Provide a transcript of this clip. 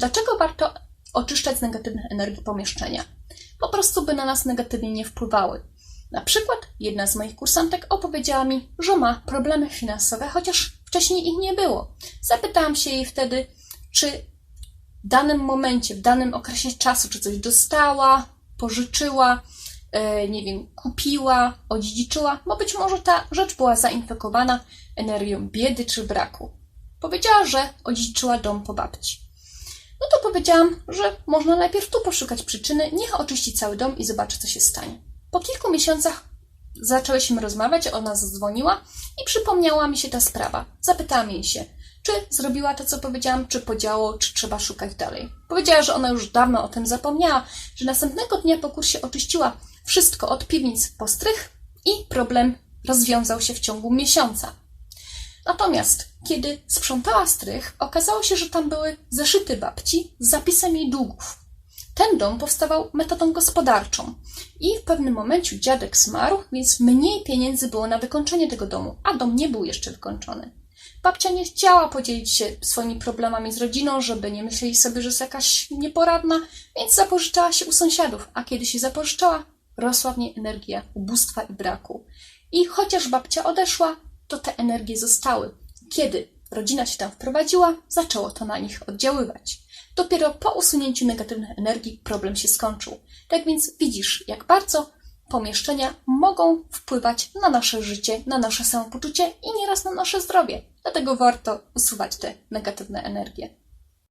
Dlaczego warto oczyszczać z negatywnych energii pomieszczenia? Po prostu, by na nas negatywnie nie wpływały. Na przykład jedna z moich kursantek opowiedziała mi, że ma problemy finansowe, chociaż wcześniej ich nie było. Zapytałam się jej wtedy, czy w danym momencie, w danym okresie czasu, czy coś dostała, pożyczyła, e, nie wiem, kupiła, odziedziczyła, bo być może ta rzecz była zainfekowana energią biedy czy braku. Powiedziała, że odziedziczyła dom po babci. No to powiedziałam, że można najpierw tu poszukać przyczyny, niech oczyści cały dom i zobaczy, co się stanie. Po kilku miesiącach zaczęłyśmy rozmawiać, ona zadzwoniła i przypomniała mi się ta sprawa. Zapytałam jej się, czy zrobiła to, co powiedziałam, czy podziało, czy trzeba szukać dalej. Powiedziała, że ona już dawno o tym zapomniała, że następnego dnia po kursie oczyściła wszystko od piwnic po strych i problem rozwiązał się w ciągu miesiąca. Natomiast kiedy sprzątała strych, okazało się, że tam były zeszyty babci z zapisem jej długów. Ten dom powstawał metodą gospodarczą i w pewnym momencie dziadek zmarł, więc mniej pieniędzy było na wykończenie tego domu, a dom nie był jeszcze wykończony. Babcia nie chciała podzielić się swoimi problemami z rodziną, żeby nie myśleli sobie, że jest jakaś nieporadna, więc zapożyczała się u sąsiadów, a kiedy się zapożyczała, rosła w niej energia ubóstwa i braku. I chociaż babcia odeszła, to te energie zostały. Kiedy rodzina się tam wprowadziła, zaczęło to na nich oddziaływać. Dopiero po usunięciu negatywnych energii problem się skończył. Tak więc widzisz, jak bardzo pomieszczenia mogą wpływać na nasze życie, na nasze samopoczucie i nieraz na nasze zdrowie. Dlatego warto usuwać te negatywne energie.